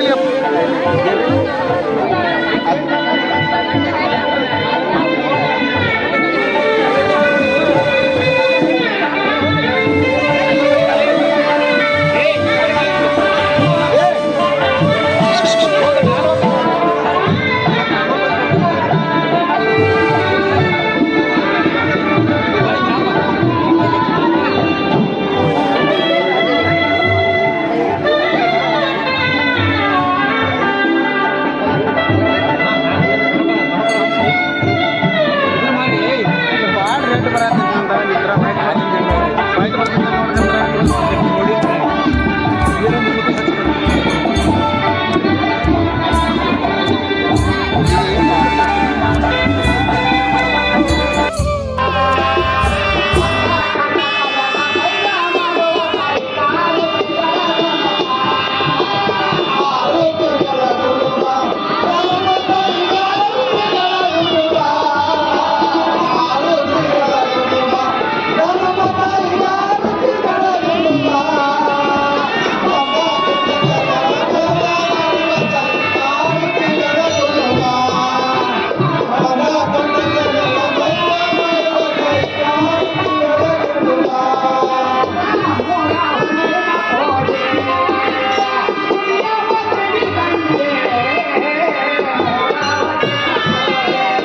stadium.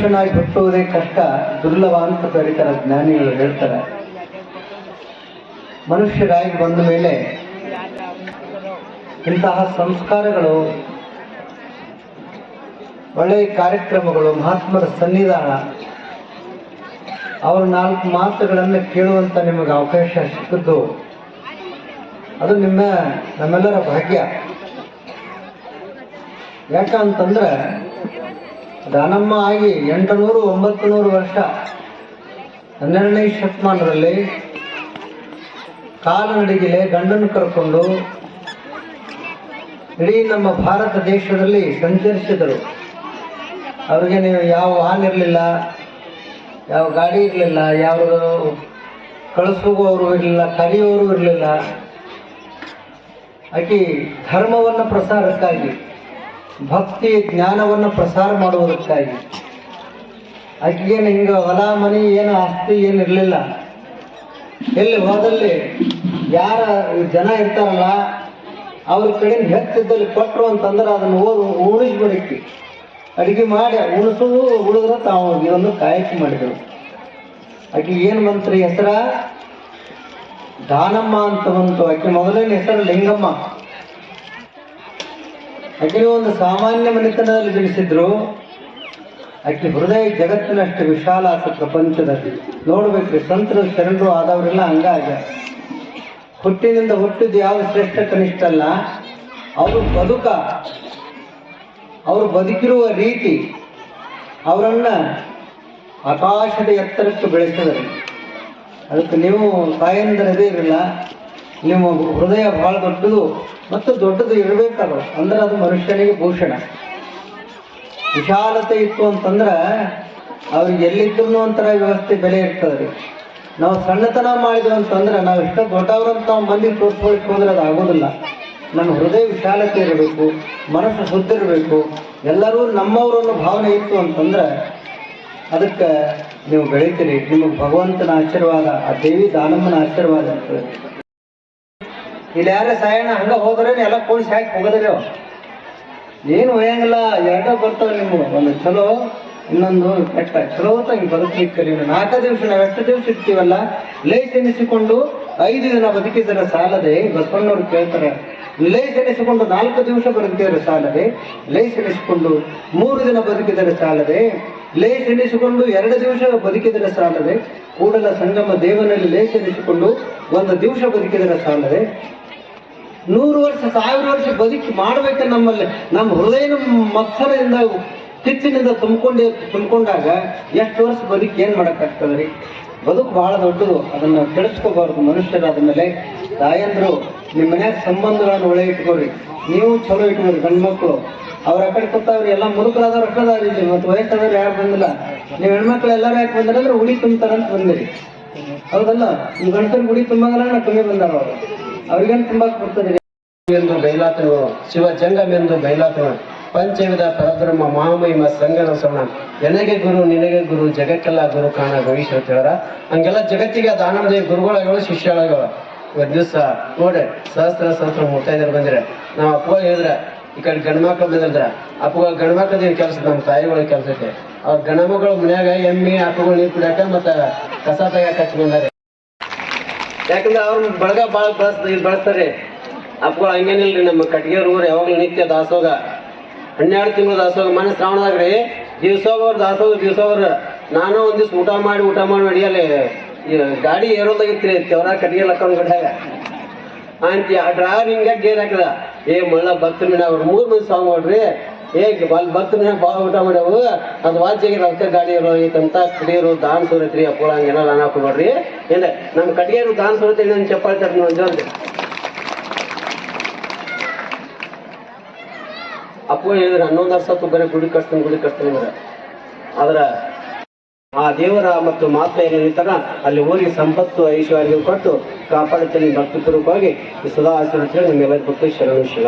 ಮನುಷ್ಯನಾಗಿ ಹುಟ್ಟುವುದೇ ಕಷ್ಟ, ದುರ್ಲಭ ಅಂತ ಕರೀತಾರೆ ಜ್ಞಾನಿಗಳು ಹೇಳ್ತಾರೆ. ಮನುಷ್ಯರಾಗಿ ಬಂದ ಮೇಲೆ ಇಂತಹ ಸಂಸ್ಕಾರಗಳು ಒಳ್ಳೆಯ ಕಾರ್ಯಕ್ರಮಗಳು, ಮಹಾತ್ಮರ ಸನ್ನಿಧಾನ, ಅವರ ನಾಲ್ಕು ಮಾತುಗಳನ್ನು ಕೇಳುವಂತ ನಿಮಗೆ ಅವಕಾಶ ಸಿಕ್ಕಿದ್ದು, ಅದು ನಿಮ್ಮ, ನಮ್ಮೆಲ್ಲರ ಭಾಗ್ಯ. ಯಾಕಂತಂದ್ರೆ ದಾನಮ್ಮ ಆಗಿ ಎಂಟುನೂರು ಒಂಬತ್ತು ನೂರು ವರ್ಷ ಹನ್ನೆರಡನೇ ಶತಮಾನದಲ್ಲಿ ಕಾಲ್ನಡಿಗೆಲೆ ಗಂಡನ್ನು ಕರ್ಕೊಂಡು ಇಡೀ ನಮ್ಮ ಭಾರತ ದೇಶದಲ್ಲಿ ಸಂಚರಿಸಿದರು. ಅವ್ರಿಗೆ ನೀವು ಯಾವ ವಾಹನ ಇರಲಿಲ್ಲ, ಯಾವ ಗಾಡಿ ಇರಲಿಲ್ಲ, ಯಾವ ಕಳಿಸುವವರು ಇರಲಿಲ್ಲ ಕರೆಯುವವರು ಇರಲಿಲ್ಲ. ಆಕೆ ಧರ್ಮವನ್ನು ಪ್ರಸಾರಕ್ಕಾಗಿ ಭಕ್ತಿ ಜ್ಞಾನವನ್ನು ಪ್ರಸಾರ ಮಾಡುವುದಕ್ಕಾಗಿ. ಆಕೆಗೇನು ಹಿಂಗ ಹೊಲ, ಮನೆ, ಏನು ಆಸ್ತಿ ಏನು ಇರಲಿಲ್ಲ. ಎಲ್ಲಿ ಹೋದಲ್ಲಿ ಯಾರ ಜನ ಇರ್ತಾರಲ್ಲ, ಅವ್ರ ಕಡೆ ಹೆಚ್ಚಿದ್ದಲ್ಲಿ ಕೊಟ್ಟರು ಅಂತಂದ್ರೆ ಅದನ್ನು ಓದು ಉಣಿಸ್ಬಿಡಕ್ಕೆ ಅಡುಗೆ ಮಾಡಿ ಉಣಿಸೋದು ಉಳಿದ್ರೆ ತಾವು ಇದನ್ನು ಕಾಯಕ ಮಾಡಿದರು. ಆಕೆ ಏನು ಮಂತ್ರಿ ಹೆಸರ? ದಾನಮ್ಮ ಅಂತ ಬಂತು. ಆಕೆ ಮೊದಲನೇ ಹೆಸರು ಲಿಂಗಮ್ಮ. ಆಕೆ ಒಂದು ಸಾಮಾನ್ಯ ಮನೆತನದಲ್ಲಿ ಜನಿಸಿದ್ರು. ಆಕೆ ಹೃದಯ ಜಗತ್ತಿನಷ್ಟು ವಿಶಾಲ ಆತ ಪ್ರಪಂಚದಲ್ಲಿ. ನೋಡ್ಬೇಕ್ರಿ, ಸಂತರು, ಶರಣರು ಆದವರೆಲ್ಲ ಹಂಗಾಗ. ಹುಟ್ಟಿನಿಂದ ಹುಟ್ಟಿದ ಯಾವ ಶ್ರೇಷ್ಠ ಕನಿಷ್ಠ ಅಲ್ಲ. ಅವರು ಬದುಕ, ಅವರು ಬದುಕಿರುವ ರೀತಿ, ಅವರನ್ನ ಆಕಾಶದ ಎತ್ತರಕ್ಕೆ ಬೆಳೆಸಿದರು. ಅದಕ್ಕೆ ನೀವು ತಾಯಂದಿರದೇ ಇರಲಿಲ್ಲ ನಿಮ್ಮ ಹೃದಯ ಭಾಳ ದೊಡ್ಡದು ಮತ್ತು ದೊಡ್ಡದು ಇರಬೇಕದು ಅಂದ್ರೆ ಅದು ಮನುಷ್ಯನಿಗೆ ಭೂಷಣ. ವಿಶಾಲತೆ ಇತ್ತು ಅಂತಂದ್ರೆ ಅವ್ರಿಗೆ ಎಲ್ಲಿದ್ರು ಒಂಥರ ವ್ಯವಸ್ಥೆ ಬೆಲೆ ಇರ್ತದೆ ರೀ. ನಾವು ಸಣ್ಣತನ ಮಾಡಿದ್ವಿ ಅಂತಂದ್ರೆ ನಾವು ಇಷ್ಟ ದೊಡ್ಡವರಂತ ನಾವು ಮಂದಿ ತೋರಿಸ್ಕೊಳ್ಬೇಕು ಅಂದ್ರೆ ಅದು ಆಗೋದಿಲ್ಲ. ನಮ್ಮ ಹೃದಯ ವಿಶಾಲತೆ ಇರಬೇಕು, ಮನಸ್ಸು ಶುದ್ಧ ಇರಬೇಕು, ಎಲ್ಲರೂ ನಮ್ಮವರು ಅನ್ನೋ ಭಾವನೆ ಇತ್ತು ಅಂತಂದ್ರೆ ಅದಕ್ಕೆ ನೀವು ಬೆಳಿತೀರಿ. ನಿಮಗೆ ಭಗವಂತನ ಆಶೀರ್ವಾದ, ಆ ದೇವಿ ದಾನಮ್ಮನ ಆಶೀರ್ವಾದ ಇರ್ತದೆ. ಇಲ್ಲಿ ಯಾರ ಸಾಯಣ ಹಂಗ ಹೋದ್ರೆ ಎಲ್ಲ ಕೂಡಿಸಿ ಹಾಕಿ ಹೋಗದ್ರಿ ಏನು ಒಯ್ಯಂಗಿಲ್ಲ, ಎರಡ ಬರ್ತಾವ ನಿಮ್ಗೆ. ಒಂದು ಚಲೋ, ಇನ್ನೊಂದು ಕೆಟ್ಟ. ಚಲೋ ಅಂತ ಬದುಕಲಿಕ್ಕೆ ನೀವು ನಾಲ್ಕು ದಿವಸ ನಾವು ಎಷ್ಟು ದಿವಸ ಇರ್ತೀವಲ್ಲ ಲೈಸ್ ಎನಿಸಿಕೊಂಡು ಐದು ದಿನ ಬದುಕಿದರೆ ಸಾಲದೆ, ಬಸವಣ್ಣವ್ರು ಕೇಳ್ತಾರೆ ಲೈಸ್ ಎನಿಸಿಕೊಂಡು ನಾಲ್ಕು ದಿವಸ ಬದುಕಿದರೆ ಸಾಲದೆ ಲೈಸ್ ಎನಿಸಿಕೊಂಡು ಮೂರು ದಿನ ಬದುಕಿದರೆ ಸಾಲದೆ ಲೇಸ್ ಎನಿಸಿಕೊಂಡು ಎರಡು ದಿವಸ ಬದುಕಿದರೆ ಸಾಲದೆ, ಕೂಡಲ ಸಂಗಮ ದೇವನಲ್ಲಿ ಲೇಸ್ ಎನಿಸಿಕೊಂಡು ಒಂದು ದಿವಸ ಬದುಕಿದರೆ ಸಾಲದೆ ನೂರು ವರ್ಷ, ಸಾವಿರ ವರ್ಷ ಬದುಕಿ ಮಾಡ್ಬೇಕು ನಮ್ಮಲ್ಲಿ. ನಮ್ಮ ಹೃದಯ ಮತ್ಸರದಿಂದ ಕಿಚ್ಚಿನಿಂದ ತುಂಬಿಕೊಂಡೆ, ತುಂಬಿಕೊಂಡಾಗ ಎಷ್ಟು ವರ್ಷ ಬದುಕಿ ಏನು ಮಾಡೋಕ್ಕಾಗ್ತದೆ ರೀ ಬದುಕು ಬಹಳ ದೊಡ್ಡದು. ಅದನ್ನ ಕೆಡಿಸ್ಕೋಬಾರ್ದು ಮನುಷ್ಯರು ಆದಮೇಲೆ ತಾಯಂದರು ನಿಮ್ಮ ಮನ್ಯಾಗ ಸಂಬಂಧಗಳನ್ನು ಒಳ್ಳೆ ಇಟ್ಕೊಳ್ರಿ. ನೀವು ಚಲೋ ಇಟ್ಕೊಳ್ರಿ ಗಂಡು ಮಕ್ಕಳು ಅವ್ರ ಆ ಕಡೆ ಎಲ್ಲ ಮುದುಕರಾದವ್ರು ಅಕ್ಕದಾವ್ರಿ ಇಲ್ಲಿ ಮತ್ತು ವಯಸ್ಸಾದವ್ರು ಯಾರು ಬಂದಿಲ್ಲ. ನೀವು ಹೆಣ್ಮಕ್ಳು ಎಲ್ಲರೂ ಯಾಕೆ ಬಂದ್ರೆ ಅಂದ್ರೆ ಹುಡಿ ತುಂಬ್ತಾರಂತ ಬಂದಿರಿ. ಹೌದಲ್ಲ? ಈ ಗಂಡಸರು ಗುಡಿ ತುಂಬಂಗಲ್ಲ ಕಮ್ಮಿ ಬಂದಾರ ಅವರು. ಅವ್ರಿಗೇನು ತುಂಬಾ ಬರ್ತದೆ ಎಂದು ಬೈಲಾತನು, ಶಿವ ಎಂದು ಬೈಲಾತನು, ಪಂಚವಿಧ ಪರಬ್ರಹ್ಮ, ಮಹಾಮಹಿಮ ಸಂಗನ ಸೋಣ ನನಗೆ ಗುರು, ನಿನಗೆ ಗುರು, ಜಗಕ್ಕೆಲ್ಲ ಗುರು ಕಾಣ ಭವಿಷ್ಯ ಅಂತ ಹೇಳಾರ ಹಂಗೆಲ್ಲ ಜಗತ್ತಿಗೆ ಅದು ಆನಂದ ಗುರುಗಳಾಗಳು ಶಿಷ್ಯಗಳಾಗವ ಇವತ್ತು ದಿವಸ ನೋಡಿ, ಸಹಸ್ರ ಸಹಸ್ರ ಮುತ್ತೈದರು ಬಂದ್ರೆ. ನಾವು ಅಪ್ಪ ಹೇಳಿದ್ರೆ, ಈ ಕಡೆ ಗಂಡ್ಮಕ್ಳು ಬಂದಿದ್ರ ಅಪ್ಪಗ ಗಂಡ್ಮಕ್ಳದ ಕೆಲಸ ನಮ್ಮ ತಾಯಿಗಳ ಕೆಲಸ ಐತೆ ಅವ್ರ ಗಣಮಗಳು ಮನ್ಯಾಗ ಎಮ್ಮಿ ಅಪ್ಪಗಳು ನೀರು ಕುಡಿಯಾಕ ಮತ್ತ ಕಸ ತೆಗ್ಯಾಕ ಹಚ್ಚಿ ಯಾಕಂದ್ರೆ ಅವ್ರ ಬಳಗ ಭಾಳ ಬಳಸ್ ಬಳಸ್ತಾರೆ. ಅಪ್ಪಗಳು ಹಂಗೇನಿಲ್ರಿ ನಮ್ಮ ಕಟ್ಗೆರೂರು ಯಾವಾಗಲೂ ನಿತ್ಯ ದಾಸೋಗ ಹನ್ನೆರಡು ತಿಂಗಳು ದಾಸೋಗ ಮನೆ ಶ್ರಾವಣದಾಗ ರೀ ದಿವ್ಸೋಗವ್ರ ದಾಸೋಗ ದಿವ್ಸೋಗ್ರ ನಾನು ಒಂದ್ ದಿವ್ಸ ಊಟ ಮಾಡಿ ಊಟ ಮಾಡಿ ನಡಿಯಲ್ಲಿ ಗಾಡಿ ಏರೋದಾಗಿತ್ರಿ ತೆವರ ಕಟ್ಗೆ ಲಕ್ಕನ್ ಗಡ್ಡಾಗ ಅಂತ ಆ ಡ್ರೈವರ್ ಹಿಂಗೆ ಗೇರ್ ಹಾಕಿದ. ಏ, ಮಳ್ಳ ಭಕ್ತರ ಮೀನ, ಅವ್ರು ಮೂರು ಮಂದಿ ಸಾಂಗ್ ನೋಡ್ರಿ ಏ ಅಲ್ಲಿ ಭಕ್ತರ ಮನೆ ಭಾಳ ಊಟ ಮಾಡ್ಯಾವು? ಅದು ವಾಚಿಗೆ ರಸ್ತೆ ಗಾಡಿ ಐತಂತ ಕಡಿಯರು ದಾನ್ ಸುರತ್ರಿ, ಅಪ್ಪಳ ಹಂಗೆಲ್ಲ ನಾನು ಹಾಕೊಬೇಡ್ರಿ ಇಲ್ಲ ನಮ್ಮ ಕಡಿಯರು ದಾನ್ ಸುರತ್ರಿ ನನ್ನ ಚಪ್ಪಾಳಿ ತಟ್ಟು ನೋಡಿ ಅಪ್ಪ ಹೇಳಿದ್ರೆ, ಹನ್ನೊಂದು ವರ್ಷ ಬರೀ ಗುಡಿ ಕಷ್ಟ ಗುಡಿ ಕಟ್ತೀನಿ ಅಂದ್ರೆ. ಆದ್ರ ಆ ದೇವರ ಮತ್ತು ಮಾತ್ರ ಏನಿರ್ತಾರ ಅಲ್ಲಿ ಹೋಗಿ ಸಂಪತ್ತು ಐಶ್ವರ್ಯ ಕೊಟ್ಟು ಕಾಪಾಡುತ್ತೇನೆ ಭಕ್ತಿ ಪೂರ್ವಕವಾಗಿ ಸದಾ ನಿಮ್ಗೆಲ್ಲರ ಕೊಟ್ಟು ಶರಣು ಶಿವ